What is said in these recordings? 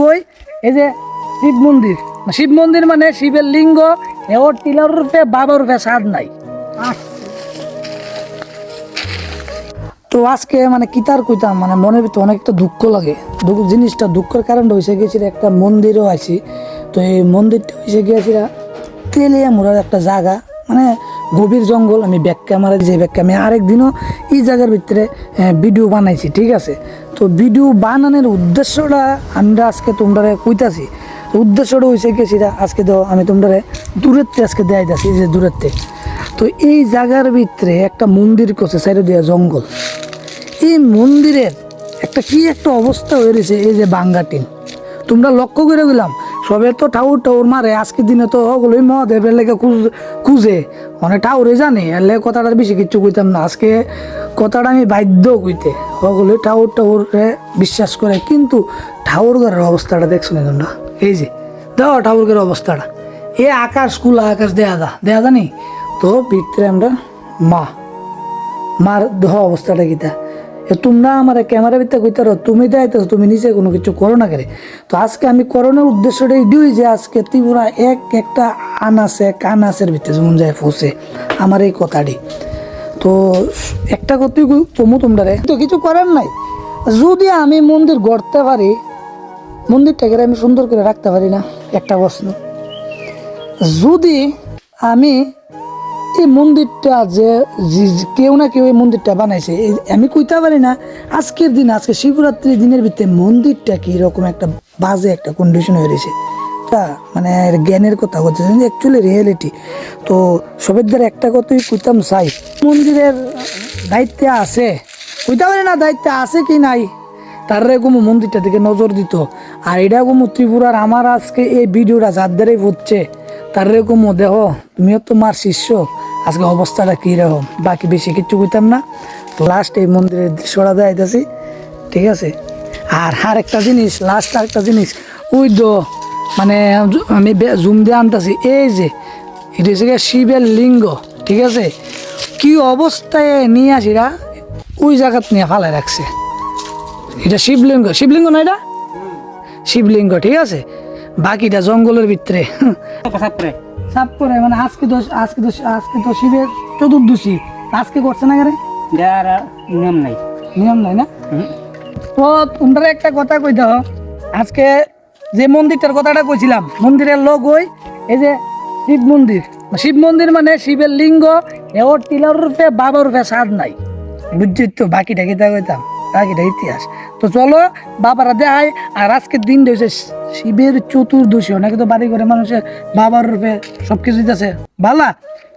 লগই এই যে শিব মন্দির শিব মন্দির মানে শিবের লিঙ্গ এওর টিলার রূপে বাবার রূপে সাদ নাই। তো আজকে মানে কিতার কইতাম মানে মনের ভিতরে অনেকটা দুঃখ লাগে। দুঃখ, জিনিসটা দুঃখের কারণটা হয়েছে গিয়েছিল একটা মন্দিরও আছি তো এই মন্দিরটা হয়েছে গিয়েছিল তেলিয়া মোড়ার একটা জায়গা। মানে গভীর জঙ্গল, আমি ব্যাক ক্যামেরা যে ব্যাক ক্যামেরা আরেকদিনও এই জায়গার ভিতরে ভিডিও বানাইছি, ঠিক আছে? তো ভিডিও বানানোর উদ্দেশ্যটা আমরা আজকে তোমরা কইতাছি। উদ্দেশ্যটা হয়েছে কি, সেটা আজকে তো আমি তোমরা থেকে আজকে দেখাই যাচ্ছি যে দূরত্বে। তো এই জায়গার ভিতরে একটা মন্দির করছে সাইডে দেওয়া জঙ্গল। এই মন্দিরের একটা কি একটা অবস্থা হয়ে রয়েছে, এই যে বাঙ্গাটিন তোমরা লক্ষ্য করে গেলাম, সবে তো ঠাউর টাউর মারে, আজকের দিনে তো ওগুলোই মহাদেবের লেগে খুঁজ- অনেক টাউরে জানি এলে কথাটা বেশি কিচ্ছু কইতাম না। আজকে কথাটা আমি বাধ্য কইতে। ওগুলো টাউর টাউরে বিশ্বাস করে, কিন্তু ঠাউর ঘরের অবস্থাটা দেখছ না তোমরা? এই যে দেখো ঠাউর ঘরের অবস্থাটা। এ আকাশ কুলা আকাশ দেয়া যা, দেয়া জানি তো ভিতরে আমরা মা। মার দেহ অবস্থাটা এ তোমরা আমার ক্যামেরা ভিতরে কইতে রো তুমি দাইতেছো তুমি নিজে কোনো কিছু করো না করে। তো আজকে আমি করোনার উদ্দেশ্যটা এটাই যে আজকে ত্রিপুরা এক একটা আনাসে কানাসের ভিতরে যেমন যায় ফুসে। আমার এই কথাটি। তো একটা কথাই কমু তোমরা তো কিছু করার নাই। যদি আমি মন্দির গড়তে পারি, মন্দিরটাকে আমি সুন্দর করে রাখতে পারি না, একটা প্রশ্ন। যদি আমি এই মন্দিরটা যে কেউ না কেউ এই মন্দিরটা বানাইছে আমি কইতে পারি না, আজকের দিন, আজকে শিবরাত্রি দিনের ভিতরে মন্দিরটা কি একটা বাজে একটা কন্ডিশন হয়ে রয়েছে। তা মানে জ্ঞানের কথা বলছে অ্যাকচুয়ালি রিয়েলিটি তো সবের দ্বারা একটা কথাই কইতাম চাই মন্দিরের দায়িত্বে আছে। কইতে না, দায়িত্বে আছে কি নাই? তার এরকম মন্দিরটা দিকে নজর দিত। আর এটা এরকম ত্রিপুরার আমার আজকে এই ভিডিওটা যার দ্বারাই হচ্ছে, তার এরকম দেহ তুমিও তোমার শিষ্য, আজকে অবস্থাটা কী রকম বাকি বেশি কিছু কইতাম না। তো লাস্ট এই মন্দিরের দৃশ্যটা দেখাইতেছি, ঠিক আছে? আর আর একটা জিনিস লাস্ট আর একটা জিনিস, ওই তো মানে আমি জুম দিয়ে আনতেছি। এই যে এটা হচ্ছে শিবের লিঙ্গ ঠিক আছে? কি অবস্থায় নিয়ে আসিরা ওই জায়গাত নিয়ে ফালাই রাখছে। এটা শিবলিঙ্গ। শিবলিঙ্গ না এটা? শিবলিঙ্গ ঠিক আছে? বাকিটা জঙ্গলের ভিতরে। সাপ করে মানে আজকে তো আজকে তো আজকে তো শিবের চতুর্দশী। আজকে করছে না যার নিয়ম নাই। নিয়ম নাই না? তো তোমরা একটা কথা কই দাও আজকে যে মন্দিরটার কথাটা কইছিলাম, মন্দিরের লোক ওই, এই যে শিব মন্দির। শিব মন্দির মানে শিবের লিঙ্গ, এওর টিলার রূপে, বাবার রূপে স্বাদ নাই। বুঝছি তো, বাকিটা কিতা কইতাম? বাকিটা ইতিহাস। তো চলো, বাবারা দেখায় আর আজকের দিন হয়েছে শিবের চতুর্দশী। অনেকে তো বাড়ি করে মানুষের বাবার রূপে সব কিছু দিতেছে। ভালা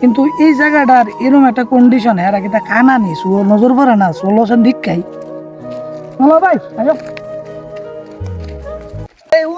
কিন্তু এই জায়গাটার এরকম একটা কন্ডিশন এরা কিতা কানা নি সুর নজর পড়ে না, ষোলো সেন দীক্ষাই। হ্যালো ভাই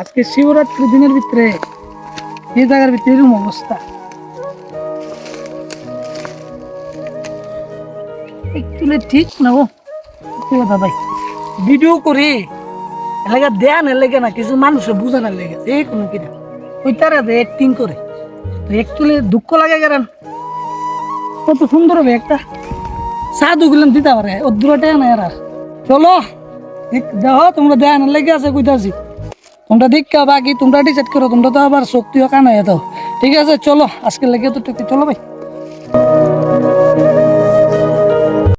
আজকে শিবরাত্রি দিনের ভিতরে এই জায়গার ভিতরে এরকম অবস্থা। একচুয়ালি ঠিক না ও কথা ভিডিও করি, এলাকা দেয়া না লেগে না, কিছু মানুষের বুঝা না লেগে। এই কোনো কিনা ওই তারা অ্যাক্টিং করে। তো একচুয়ালি দুঃখ লাগে কারণ কত সুন্দর হবে একটা। সাধু গুলাম দিতে পারে ও দূরটা না এরা। চলো দেখো তোমরা দেয়া না লেগে আছে, কইতাছি। তোমরা দীক্ষা বাকি তোমরা ডিসাইড করো, তোমরা তো আবার শক্তি শক্তিও নাই তো ঠিক আছে, চলো আজকে লেগে তো চলো ভাই।